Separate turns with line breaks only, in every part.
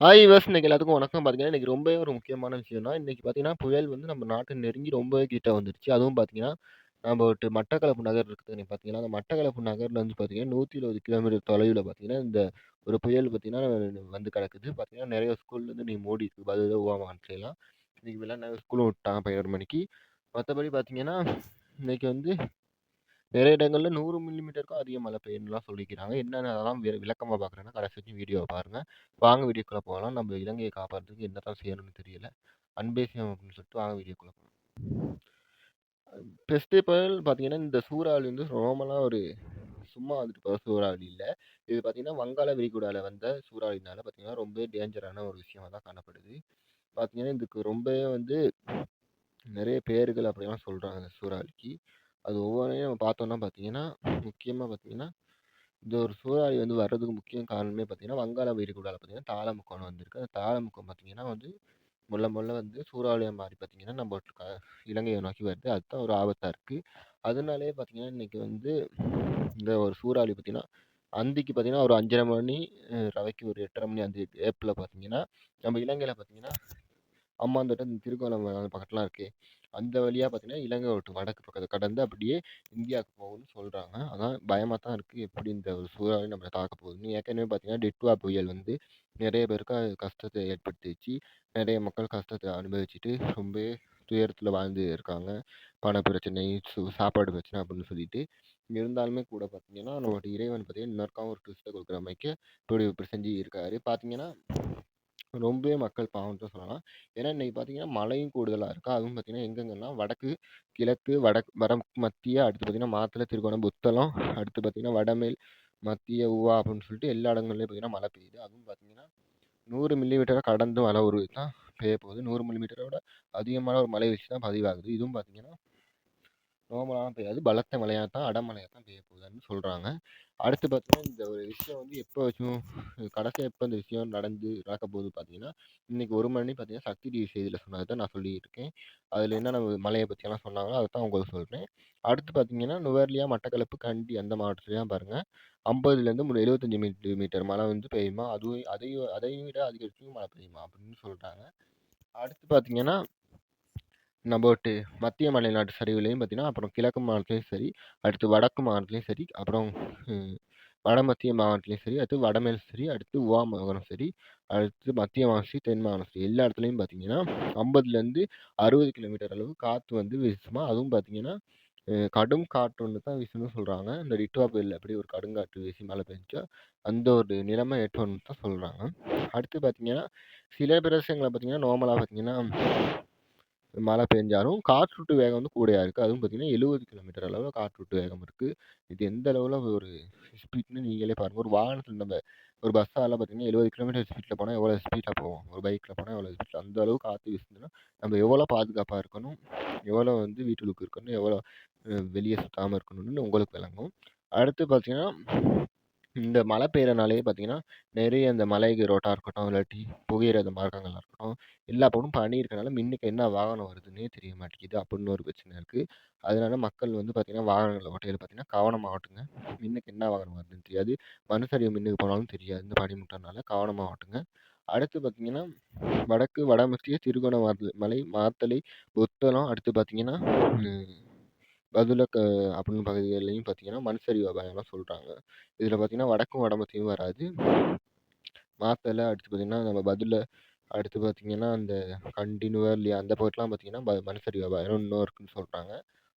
Hi viewers இன்னைக்கு எல்லாத்துக்கும் வணக்கம். பார்த்தீங்கன்னா, இன்னைக்கு ரொம்பவே ஒரு முக்கியமான விஷயம்னா இன்றைக்கி இன்னைக்கு பார்த்தீங்கன்னா, புயல் வந்து நம்ம நாட்டை நெருங்கி ரொம்பவே கிட்ட வந்துருச்சு. அதுவும் பார்த்தீங்கன்னா, நம்ம ஒரு மட்டக்களப்பு நகர் இருக்குது பார்த்தீங்கன்னா, அந்த மட்டக்களப்பு நகர்ல வந்து பார்த்தீங்கன்னா, 120 கிலோமீட்டர் தொலைவில் பார்த்தீங்கன்னா, இந்த ஒரு புயல் பார்த்தீங்கன்னா வந்து கிடக்குது. பார்த்தீங்கன்னா, நிறைய ஸ்கூல்லேருந்து இன்னைக்கு மூடிருக்கு. பதில் உவா மாவட்டத்துலலாம். இன்னைக்கு எல்லா நேரம் ஸ்கூலும் விட்டாங்க 11 மணிக்கு. மற்றபடி பார்த்தீங்கன்னா, இன்னைக்கு வந்து நிறைய இடங்கள்ல 100 மில்லிமீட்டருக்கும் அதிக மழை பெய்யும்னுலாம் சொல்லிக்கிறாங்க. என்னன்னு அதெல்லாம் வி விளக்கமா பார்க்குறேன்னா, கடைசி வரைக்கும் வீடியோவ பாருங்க. வாங்க வீடியோக்குள்ள போகலாம். நம்ம இலங்கையை காப்பாத்துறதுக்கு என்னதான் செய்யணும்னு தெரியல. அன்பே சிவம் அப்படின்னு சொல்லிட்டு வாங்க வீடியோக்குள்ள போலாம். ஃபர்ஸ்ட் புயல் பார்த்தீங்கன்னா, இந்த சூறாவளி வந்து நார்மலா ஒரு சும்மா வந்துட்டு போற சூறாவளி இல்ல. இது பார்த்தீங்கன்னா, வங்காள விரிகுடால வந்த சூறாவளினால பார்த்தீங்கன்னா, ரொம்பவே டேஞ்சரான ஒரு விஷயமா தான் காணப்படுது. பார்த்தீங்கன்னா, இதுக்கு ரொம்பவே வந்து நிறைய பேர்கள் அப்படிலாம் சொல்றாங்க இந்த சூறாவளிக்கு. அது ஒவ்வொன்றையும் நம்ம பார்த்தோம்னா பார்த்தீங்கன்னா, முக்கியமாக பார்த்தீங்கன்னா, இந்த ஒரு சூறாவளி வந்து வர்றதுக்கு முக்கிய காரணமே பார்த்தீங்கன்னா, வங்காள விரிகுடால பார்த்தீங்கன்னா, தாழமுக்கோன்னு வந்திருக்கு. அந்த தாளமுக்கம் பார்த்தீங்கன்னா வந்து, முல்ல முல்ல வந்து சூறாவளியாக மாறி பார்த்தீங்கன்னா, நம்ம க இலங்கையை நோக்கி வருது. அதுதான் ஒரு ஆபத்தாக இருக்குது அதனாலேயே பார்த்தீங்கன்னா, இன்னைக்கு வந்து இந்த ஒரு சூறாவளி பார்த்தீங்கன்னா, அந்திக்கு பார்த்தீங்கன்னா, ஒரு 5:30 மணி ரவைக்கு ஒரு 8:30 மணி அந்த ஏப்பில் பார்த்தீங்கன்னா, நம்ம இலங்கையில் பார்த்தீங்கன்னா, அம்மாந்தோட்டை, திருக்கோணம் பக்கத்துலாம் இருக்குது அந்த வழியாக பார்த்தீங்கன்னா, இலங்கை விட்டு வடக்கு பக்கத்தை கடந்து அப்படியே இந்தியாவுக்கு போகும்னு சொல்கிறாங்க அதான் பயமாக தான் இருக்குது எப்படி இந்த ஒரு சூறாவளி நம்மளை தாக்க போகுதுன்னு. ஏற்கனவே பார்த்தீங்கன்னா, டிட்வா புயல் வந்து நிறைய பேருக்கு அது கஷ்டத்தை ஏற்படுத்திச்சு நிறைய மக்கள் கஷ்டத்தை அனுபவிச்சுட்டு ரொம்பவே துயரத்தில் வாழ்ந்து இருக்காங்க. பண பிரச்சனை, சு சாப்பாடு பிரச்சனை அப்படின்னு சொல்லிட்டு. இருந்தாலுமே கூட பார்த்தீங்கன்னா, நம்மளோட இறைவன் பார்த்தீங்கன்னா, இன்னொருக்காவும் ஒரு ட்விஸ்ட்டை கொடுக்குற மாரிக்கு இப்படி இப்படி செஞ்சு இருக்காரு. பார்த்தீங்கன்னா, ரொம்பவே மக்கள் பாவம்னு தான் சொல்லலாம். ஏன்னா, இன்னைக்கு பார்த்தீங்கன்னா, மழையும் கூடுதலா இருக்கா. அதுவும் பார்த்தீங்கன்னா, எங்கெங்கன்னா வடக்கு, கிழக்கு, வடக் வட மத்திய, அடுத்து பார்த்தீங்கன்னா, மாத்தள, திருகோணம், புத்தளம், அடுத்து பார்த்தீங்கன்னா, வடமேல், மத்திய, உவா அப்படின்னு சொல்லிட்டு எல்லா இடங்கள்லயும் பார்த்தீங்கன்னா, மழை பெய்யுது. அதுவும் பார்த்தீங்கன்னா, 100 மில்லிமீட்டர கடந்து மழை ஒரு தான் பெய்ய போகுது. 100 மில்லிமீட்டர விட அதிகமான ஒரு மழை வீழ்ச்சி தான் பதிவாகுது. இதுவும் பார்த்தீங்கன்னா, நார்மலாலாம் பெய்யாது. பலத்த மழையாக தான், அடமழையாக தான் பெய்ய போகுதுன்னு சொல்கிறாங்க அடுத்து பார்த்தீங்கன்னா, இந்த ஒரு விஷயம் வந்து எப்போ வச்சும் கடைசியாக எப்போ இந்த விஷயம் நடந்து நடக்க போகுது பார்த்தீங்கன்னா, இன்னைக்கு ஒரு மணி பார்த்தீங்கன்னா, சக்தி டிவி செய்தியில் சொன்னது தான் நான் சொல்லியிருக்கேன். அதில் என்ன என்னென்ன மலையை பற்றியெல்லாம் சொன்னாங்களோ, அதை தான் உங்களுக்கு சொல்கிறேன் அடுத்து பார்த்தீங்கன்னா, நுவர்லியா மட்டக்களப்பு, கண்டி அந்த மாவட்டத்துலையும் பாருங்கள் ஐம்பதுலேருந்து 50லேருந்து மு 75 மில்லிமீட்டர் மழை வந்து பெய்யுமா, அதுவும் அதையும் அதையும் விட அதிகரிச்சும் மழை பெய்யுமா? அப்படின்னு சொல்கிறாங்க அடுத்து பார்த்தீங்கன்னா, நம்மட்டு மத்திய மலைநாட்டு சரிவுலையும் பார்த்தீங்கன்னா, அப்புறம் கிழக்கு மாவட்டத்துலையும் சரி, அடுத்து வடக்கு மாவட்டத்துலையும் சரி, அப்புறம் வட வடமத்திய மாவட்டத்துலையும் சரி, அடுத்து வடமேலும் சரி, அடுத்து உவா மாகாணம் சரி, அடுத்து மத்திய மாகாணம் சரி, தென் மாகாணம் சரி, எல்லா இடத்துலையும் பார்த்தீங்கன்னா, 50லேருந்து 60 கிலோமீட்டர் அளவு காற்று வந்து வீசுமா. அதுவும் பார்த்தீங்கன்னா, கடும் காற்று ஒன்று தான் வீசணும்னு சொல்கிறாங்க இந்த டிட்வா புயல் அப்படி ஒரு கடுங்காற்று வீசி மழை பெஞ்சா அந்த ஒரு நிலைமை ஏற்படும்னு தான் சொல்கிறாங்க அடுத்து பார்த்தீங்கன்னா, சில பிரதேசங்களை பார்த்தீங்கன்னா, நார்மலா பார்த்தீங்கன்னா, மழை பெஞ்சாலும் காற்றூட்டு வேகம் வந்து கூடயா இருக்குது அதுவும் பார்த்தீங்கன்னா, 70 கிலோமீட்டர் அளவில் காற்றூட்டு வேகம் இருக்குது இது எந்த அளவில் ஒரு ஸ்பீட்னு நீங்களே பாருங்கள் ஒரு வாகனத்தில் நம்ம ஒரு பஸ்ஸால பார்த்தீங்கன்னா, 70 கிலோமீட்டர் ஸ்பீடில் போனால் எவ்வளோ ஸ்பீடாக போவோம். ஒரு பைக்கில் போனால் எவ்வளோ ஸ்பீடில் அந்த அளவுக்கு காற்று வீசுதுன்னா, நம்ம எவ்வளோ பாதுகாப்பாக இருக்கணும், எவ்வளோ வந்து வீட்டுக்கு இருக்கணும், எவ்வளோ வெளியே சுற்றாமல் இருக்கணும்னு உங்களுக்கு விளங்கும். அடுத்து பார்த்திங்கன்னா இந்த மழை பெய்றனாலேயே பார்த்தீங்கன்னா, நிறைய இந்த மலைக்கு ரோட்டா இருக்கட்டும், இல்லாட்டி புகையிரத மரங்களாக இருக்கட்டும், எல்லா பக்கமும் பனி இருக்கனால மின்னுக்கு என்ன வாகனம் வருதுன்னே தெரிய மாட்டேங்குது. அப்படின்னு ஒரு பிரச்சனை இருக்குது அதனால மக்கள் வந்து பார்த்தீங்கன்னா, வாகனங்கள ஓட்டையில பார்த்தீங்கன்னா, கவனமா ஓட்டுங்க. மின்னுக்கு என்ன வாகனம் வருதுன்னு தெரியாது. மண் மின்னுக்கு போனாலும் தெரியாது. இந்த பனிமூட்டம்னால கவனமா ஓட்டுங்க. அடுத்து பார்த்தீங்கன்னா, வடக்கு, வடமத்திய, திருகோணமலை மலை, மாத்தளை, புத்தளம், அடுத்து பார்த்தீங்கன்னா, ம் க அப்படின்னு பகுதிகள்லையும் பார்த்தீங்கன்னா, மண் சரிவு அபாயம்லாம் சொல்கிறாங்க இதில் பார்த்தீங்கன்னா, வடக்கும், வடமத்தியும் வராது. மாத்தள, அடுத்து பார்த்தீங்கன்னா, நம்ம பதில் அடுத்து பார்த்தீங்கன்னா, அந்த கண்டி, அந்த பக்கத்துலலாம் பார்த்தீங்கன்னா, ப மண் அபாயம் இன்னும் இருக்குன்னு சொல்கிறாங்க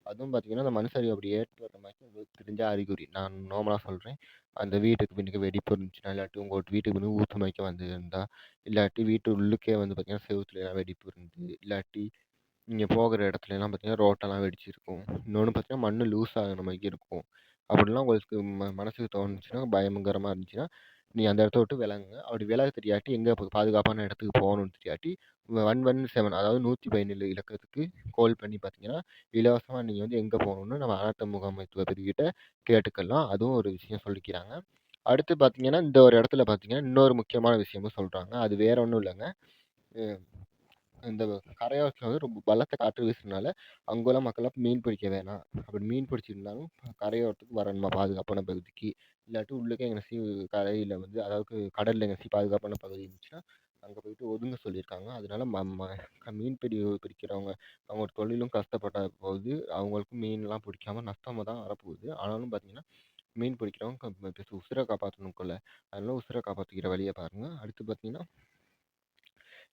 அதுவும் பார்த்தீங்கன்னா, அந்த மனுசரிவு அப்படி ஏற்படுற மாதிரி உங்களுக்கு அறிகுறி. நான் நார்மலா சொல்கிறேன் அந்த வீட்டுக்கு பின்னுக்கு வெடிப்பு இருந்துச்சுன்னா, இல்லாட்டி உங்கள் வீட்டுக்கு பின்னுக்கு ஊத்து மயக்கம் வந்து இருந்தால் இல்லாட்டி வீட்டு உள்ளுக்கே வந்து பார்த்தீங்கன்னா, செவத்துல வெடிப்பு இருந்து, இல்லாட்டி நீங்க போகிற இடத்துலலாம் பார்த்தீங்கன்னா, ரோட்டெல்லாம் வெடிச்சிருக்கும். இன்னொன்னு பார்த்தீங்கன்னா, மண்ணு லூஸ் ஆகுன மாரிக்கு இருக்கும். அப்படிலாம் உங்களுக்கு ம மனசுக்கு தோணுச்சுன்னா, பயங்கரமா இருந்துச்சுன்னா, நீ அந்த இடத்த விட்டு விலகுங்க. அப்படி விலக தெரியாட்டி, எங்க ப பாதுகாப்பான இடத்துக்கு போகணும்னு தெரியாட்டி, 117 அதாவது 117 இலக்கத்துக்கு கால் பண்ணி பார்த்தீங்கன்னா, இலவசமா நீங்க வந்து எங்க போகணும்னு நம்ம அனர்த்த முகாமைத்துவ கேட்டுக்கலாம். அதுவும் ஒரு விஷயம் சொல்லிக்கிறாங்க. அடுத்து பார்த்தீங்கன்னா, இந்த ஒரு இடத்துல பார்த்தீங்கன்னா, இன்னொரு முக்கியமான விஷயமும் சொல்றாங்க. அது வேற ஒண்ணும் இல்லங்க. அ இந்த கரையோரத்தில் வந்து ரொம்ப பலத்த காற்று வீசுறதுனால அங்க உள்ள மக்கள்லாம் மீன் பிடிக்க வேணாம். அப்படி மீன் பிடிச்சிருந்தாலும் கரையோரத்துக்கு வரணுமா பாதுகாப்பான பகுதிக்கு. இல்லாட்டி உள்ளுக்க எங்கனாச்சும் கரையில் வந்து அதாவது கடலில் எங்கனாச்சும் பாதுகாப்பான பகுதி இருந்துச்சுன்னா, அங்கே போயிட்டு ஒதுங்க சொல்லியிருக்காங்க. அதனால ம ம மீன் பிடி பிடிக்கிறவங்க அவங்க தொழிலும் கஷ்டப்பட்ட போகுது. அவங்களுக்கும் மீன்லாம் பிடிக்காம நஷ்டமாக தான் வரப்போகுது. ஆனாலும் பார்த்தீங்கன்னா, மீன் பிடிக்கிறவங்க உசுரை காப்பாற்றணும் கொள்ள அதனால உசுரை காப்பாற்றிக்கிற வழியை பாருங்கள் அடுத்து பார்த்தீங்கன்னா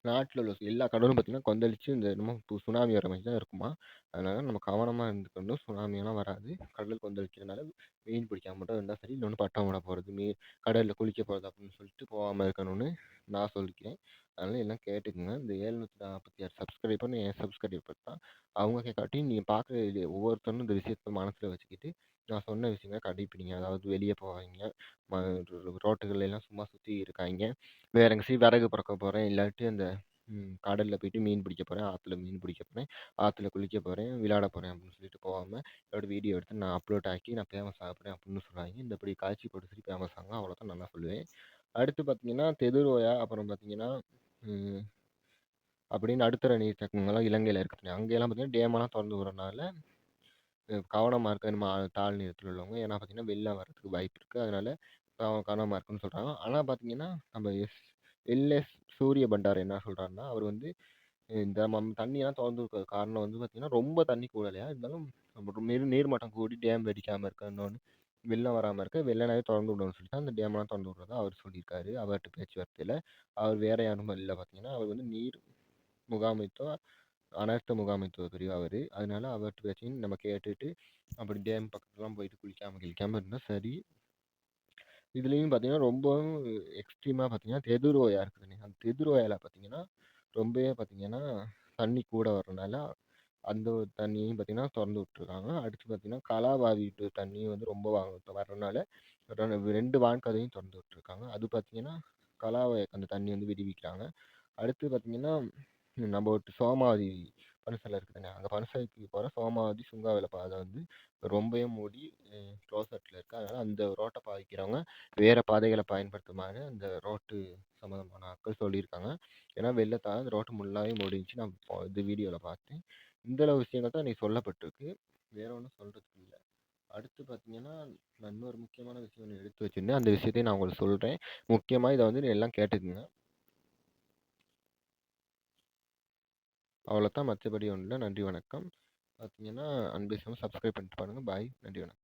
நாட்டில் உள்ள எல்லா கடலும் பார்த்தீங்கன்னா, கொந்தளிச்சு இந்த என்னமோ சுனாமி வர மாதிரி தான் இருக்குமா அதனால நம்ம கவனமாக இருந்துக்கணும். சுனாமியெல்லாம் வராது. கடல் கொந்தளிக்கிறதுனால மீன் பிடிக்காம மட்டும் இருந்தால் சரி. இன்னொன்று பட்டம் விட போகிறது மீ கடலில் குளிக்க போகிறது அப்படின்னு சொல்லிட்டு போகாமல் இருக்கணும்னு நான் சொல்லிக்கிறேன். அதனால எல்லாம் கேட்டுக்கோங்க இந்த ஏழ்நூற்றி நாற்பத்தி ஆறு சப்ஸ்கிரைபர்னு என் சப்ஸ்கிரைபர் தான். அவங்க கேட்காட்டியும் நீங்கள் பார்க்குற ஒவ்வொருத்தரும் இந்த விஷயத்த மனசில் வச்சுக்கிட்டு, நான் சொன்ன விஷயங்கள கடைப்பிடிங்க. அதாவது வெளியே போகாதீங்க. ம எல்லாம் சும்மா சுற்றி இருக்காங்க வேற எங்கேயாச்சும் விறகு பிறக்க போகிறேன் இல்லாட்டி அந்த கடலில் போயிட்டு மீன் பிடிக்க போகிறேன் ஆற்றுல மீன் பிடிக்க போகிறேன் ஆற்றுல குளிக்க போகிறேன் விளையாட போகிறேன் அப்படின்னு சொல்லிட்டு போகாமல் என்னோட வீடியோ எடுத்து நான் அப்லோட் ஆக்கி நான் ஃபேமஸ் ஆகிறேன் அப்படின்னு சொல்கிறாங்க இந்த காட்சி காட்சிப்படுத்தி ஃபேமஸ் ஆகும் அவ்வளோதான் நான் சொல்லுவேன். அடுத்து பார்த்தீங்கன்னா, தெதுரோயா அப்புறம் பார்த்தீங்கன்னா, அப்படின்னு நடுத்தர சக்கங்கள்லாம் இலங்கையில் இருக்குது. அங்கேயெல்லாம் பார்த்தீங்கன்னா, டேமெல்லாம் திறந்து விடுறனால கவனமாக இருக்க நம்ம தாழ் நிலத்துல உள்ளவங்க. ஏன்னா பார்த்தீங்கன்னா, வெள்ளம் வரதுக்கு வாய்ப்பு இருக்குது அதனால் கவ கவனமாக இருக்கணும்னு சொல்கிறாங்க ஆனால் பார்த்தீங்கன்னா, நம்ம எஸ் எல்.எஸ். சூரிய பண்டார் என்ன சொல்கிறாருன்னா அவர் வந்து இந்த மம் தண்ணியெல்லாம் திறந்து இருக்க காரணம் வந்து பார்த்திங்கன்னா ரொம்ப தண்ணி கூடலையா, இருந்தாலும் நீர் நீர்மட்டம் கூடி டேம் வெடிக்காமல் இருக்க இன்னொன்று வெள்ளம் வராமல் இருக்க வெள்ளனாவே திறந்து விடணும்னு சொல்லிட்டு அந்த டேம்லாம் திறந்து விடுறதா அவர் சொல்லியிருக்காரு. அவர்கிட்ட பேச்சுவார்த்தையில் அவர் வேற யாரும் இல்லை பார்த்தீங்கன்னா, அவர் வந்து நீர் முகாமைத்துவ அனர்த்த முகாமைத்துவ பிரிவு அவர் அதனால அவர்கிட்ட பேச்சையும் நம்ம கேட்டுட்டு, அப்படி டேம் பக்கத்துலாம் போயிட்டு குளிக்காமல் கிளிக்காமல் இருந்தால் சரி. இதுலேயும் பார்த்தீங்கன்னா, ரொம்பவும் எக்ஸ்ட்ரீமாக பார்த்தீங்கன்னா, தெதுரோயா இருக்குதுங்க. அந்த தெதுரோயால பார்த்தீங்கன்னா, ரொம்பவே பார்த்தீங்கன்னா, தண்ணி கூட வர்றதுனால அந்த ஒரு தண்ணியையும் பார்த்தீங்கன்னா திறந்து விட்டுருக்காங்க. அடுத்து பார்த்தீங்கன்னா, கலாவாவி தண்ணியும் வந்து ரொம்ப வ வர்றனால, 2 வான்கதவையும் திறந்து விட்டுருக்காங்க. அது பார்த்தீங்கன்னா, கலாவை அந்த தண்ணி வந்து விடுவிக்கிறாங்க. அடுத்து பார்த்தீங்கன்னா, நம்ம ஒரு சோமாவதி பனுசலை இருக்குதுங்க. அந்த பனிச்சலைக்கு போகிற சோமாவதி, சுங்காவேல பாதை வந்து ரொம்பவே மூடி அ க்ளோசட்ல இருக்கு. அந்த ரோட்டை பாதிக்கிறவங்க வேறு பாதைகளை பயன்படுத்துமாறு அந்த ரோட்டு சம்மந்தமான ஆட்கள் சொல்லியிருக்காங்க. ஏன்னா வெள்ளத்தால் அந்த ரோட்டு ஃபுல்லாவே மூடிருந்துச்சு. நான் இது வீடியோவில் பார்த்தேன். இந்தளவு விஷயங்கள் தான் இன்னைக்கு சொல்லப்பட்டிருக்கு. வேற ஒன்றும் சொல்கிறதுக்கு இல்லை அடுத்து பார்த்தீங்கன்னா, நான் இன்னொரு முக்கியமான விஷயம் ஒன்று எடுத்து வச்சுருந்தேன் அந்த விஷயத்தையும் நான் உங்களுக்கு சொல்கிறேன் முக்கியமாக இதை வந்து எல்லாம் கேட்டுக்குங்க அவ்வளோதான். மற்றபடி ஒன்றும் இல்லை நன்றி, வணக்கம். பார்த்தீங்கன்னா, அன்பு சப்ஸ்கிரைப் பண்ணிட்டு பாருங்கள் பாய். நன்றி, வணக்கம்.